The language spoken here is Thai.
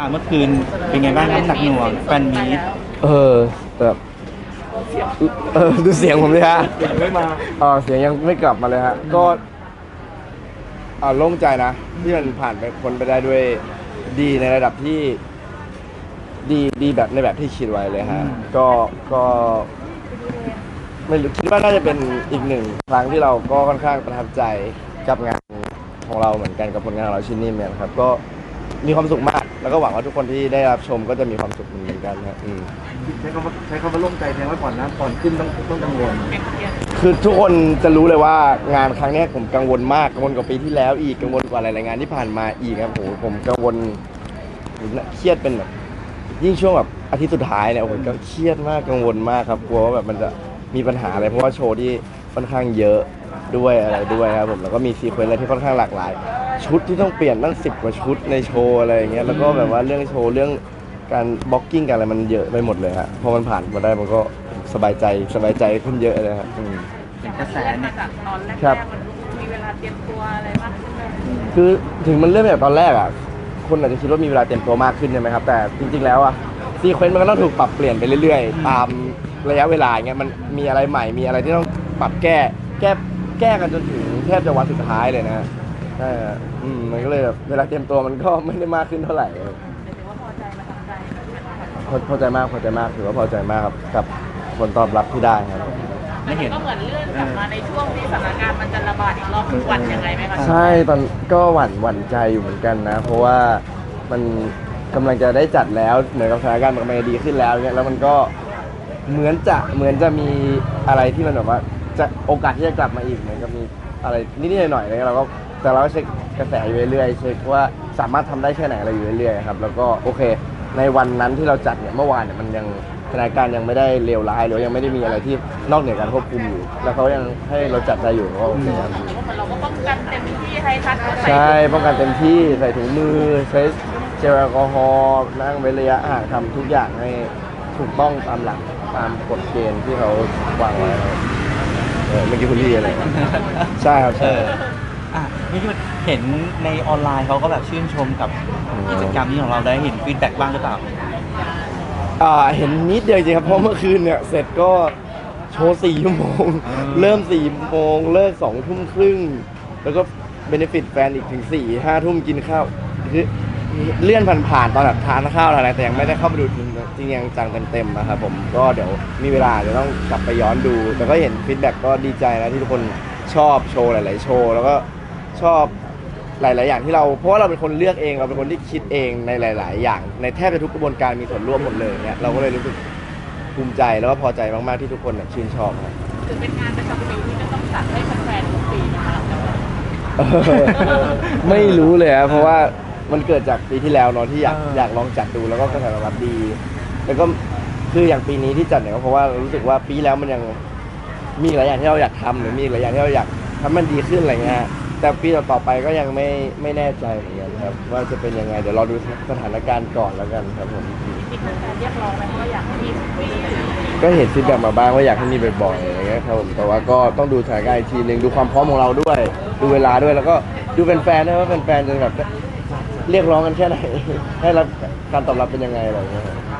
อ่าเมื่อคืนเป็นไงบ้างน้ำหนักหน่วงแฟนมีตเออแบบเออดูเสียงผมเลยฮะไม่มาเออเสียงยังไม่กลับมาเลยฮะ ก็อ่าโล่งใจนะที่มันผ่านไปพ้นไปได้ด้วยดีในระดับที่ ดีดีแบบในแบบที่คิดไว้เลยฮะ ก็ก็ไม่รู้คิดว่าน่าจะเป็นอีกหนึ่งครั้งที่เราก็ค่อนข้างประทับใจกับงานของเราเหมือนกันกับผลงานของเราชิ้นนี้เนี่ยนะครับ ก็มีความสุขมาก แล้วก็หวังว่าทุกคนที่ได้รับชมก็จะมีความสุขเหมือนกันครับอืม ใช้คำว่าใช้คำว่าโล่งใจแสดงว่าก่อนนะก่อนขึ้นต้องต้องกังวลคือทุกคนจะรู้เลยว่างานครั้งเนี้ยผมกังวลมากกังวลกว่าปีที่แล้วอีกกังวลกว่าหลายๆงานที่ผ่านมาอีกครับโหผมกังวลผมเครียดเป็นแบบยิ่งช่วงแบบอาทิตย์สุดท้ายเนี่ยโอ้โหก็เครียดมากกังวลมากครับกลัวว่าแบบมันจะมีปัญหาอะไรเพราะว่าโชว์ที่ค่อนข้างเยอะด้วยอะไรด้วยครับผมแล้วก็มีซีเควนต์อะไรที่ค่อนข้างหลากหลาย ชุดที่ต้องเปลี่ยนตั้งสิบกว่าชุดในโชว์อะไรอย่างเงี้ยแล้วก็แบบว่าเรื่องโชว์เรื่องการบล็อกกิ้งกันอะไรมันเยอะไปหมดเลยฮะพอมันผ่านมาได้มันก็สบายใจสบายใจขึ้นเยอะเลยครับอืม อย่างกระแสเรียนเนี่มายจากตอนแรกครับๆมันมีเวลาเตรียมตัวอะไรมากขึ้นไหมคือถึงมันเริ่มแบบตอนแรกอะ คนอาจจะคิดว่ามีเวลาเตรียมตัวมากขึ้นใช่ไหมครับ แต่จริงๆแล้วอะซีเควนต์มันก็ต้องถูกปรับเปลี่ยนไปเรื่อยๆ ตามระยะเวลาอย่างเงี้ยมันมีอะไรใหม่มีอะไรที่ต้องปรับแก้ แก้แก้กันจนถึงแทบจะวันสุดท้ายเลยนะ ใช่ฮะอืมมันก็เลยแบบเวลาเตรียมตัวมันก็ไม่ได้มากขึ้นเท่าไหร่หมายถึงว่าพอใจมาทำใจพอพอใจมากพอใจมากถือว่าพอใจมากครับกับผลตอบรับที่ได้ครับ ไม่เห็น ก็เหมือนเลื่อนกลับมาในช่วงที่สถานการณ์มันจะระบาดอีกรอบทุกวันยังไงไหมคะใช่ตอนก็หวั่นหวั่นใจอยู่เหมือนกันนะ เพราะว่ามันกำลังจะได้จัดแล้วเหมือนกับสถานการณ์มันกำลังจะดีขึ้นแล้วเนี่ยแล้วมันก็เหมือนจะเหมือนจะมีอะไรที่มันแบบว่าจะโอกาสที่จะกลับมาอีกเหมือนกับมีอะไรนิดๆหน่อยๆอะไรเงี้ยเราก็ แต่เราก็เช็คกระแสอยู่เรื่อยๆเช็คว่าสามารถทำได้แค่ไหนอะไรอยู่เรื่อยๆครับแล้วก็โอเค ในวันนั้นที่เราจัดเนี่ยเมื่อวานเนี่ยมันยังสถานการณ์ยังไม่ได้เลวร้ายหรือว่ายังไม่ได้มีอะไรที่นอกเหนือการควบคุมอยู่ แล้วเขายังให้เราจัดได้อยู่ก็โอเคครับหรือว่าเหมือนเราก็ป้องกันเต็มที่ให้ทัดเขาใส่ใช่ป้องกันเต็มที่ใส่ถุงมือใช้เจลแอลกอฮอล์นั่งเว้นระยะห่างทำทุกอย่างให้ถูกต้องตามหลักตามกฎเกณฑ์ที่เขาวางไว้ครับเออเมื่อกี้คุณพี่อะไรนะใช่ครับเอใช่ ออะนี่คือเห็นในออนไลน์เขาก็แบบชื่นชมกับกิจกรรมนี้ของเราได้เห็นฟีดแบ็กบ้างหรือเปล่า อ่าเห็นนิดเดียวจริงครับเพราะเมื่อคืนเนี่ยเสร็จก็โชว์สี่ชั่วโมงอ่าเริ่มสี่โมงเลิกสองทุ่มครึ่ง แล้วก็เบนฟิตแฟนอีกถึงสี่ห้าทุ่มกินข้าวคือเลื่อนผ่านๆตอนแบบทานข้าวอะไรแต่ยังไม่ได้เข้าไปดูจริงจริงยังจังเต็มๆนะครับผมก็เดี๋ยวมีเวลาเดี๋ยวต้องกลับไปย้อนดู แต่ก็เห็นฟีดแบ็กก็ดีใจนะที่ทุกคนชอบโชว์หลาย ๆ โชว์แล้วก็ ชอบหลาย ๆ อย่างที่เรา เพราะว่าเราเป็นคนเลือกเองเราเป็นคนที่คิดเองในหลาย ๆ อย่าง ในแทบจะทุกกระบวนการมีส่วนร่วมหมดเลยเนี่ยเราก็เลยรู้สึกภูมิใจแล้วก็พอใจมาก ๆ ที่ทุกคนเนี่ยชื่นชอบครับ ถือเป็นงานประจำปีที่จะต้องจัดให้แฟนๆทุกปีนะคะเออไม่รู้เลยครับเพราะว่ามันเกิดจากปีที่แล้วเนาะที่อยากเอออ อยากลองจัดดูแล้วก็กระแสตอบรับดี แล้วก็คืออย่างปีนี้ที่จัดเนี่ยก็เพราะว่าเรารู้สึกว่าปีที่แล้วมันยังมีหลายอย่างที่เราอยากทำหรือมีหลายอย่างที่เราอยากทำมันดีขึ้นอะไรเงี้ยฮะ แต่ปีต่อๆไปก็ยังไม่ไม่แน่ใจเหมือนกันครับ ว่าจะเป็นยังไง เดี๋ยวรอดูสถานการณ์ก่อนแล้วกันครับผมจริงๆแฟนๆเรียกร้องไหมว่าอยากให้มีทุกปีก็เห็นฟีดแบ็กมาบ้างว่าอยากให้มีบ่อยๆอะไรเงี้ยครับผมแต่ว่าก็ต้องดูสถานการณ์อีกทีหนึ่งดูความพร้อมของเราด้วย ดูเวลาด้วยแล้วก็ดูแฟนๆด้วยว่าแฟนๆจะแบบเรียกร้องกันแค่ไหน ให้รับการตอบรับเป็นยังไงอะไรเงี้ยครับ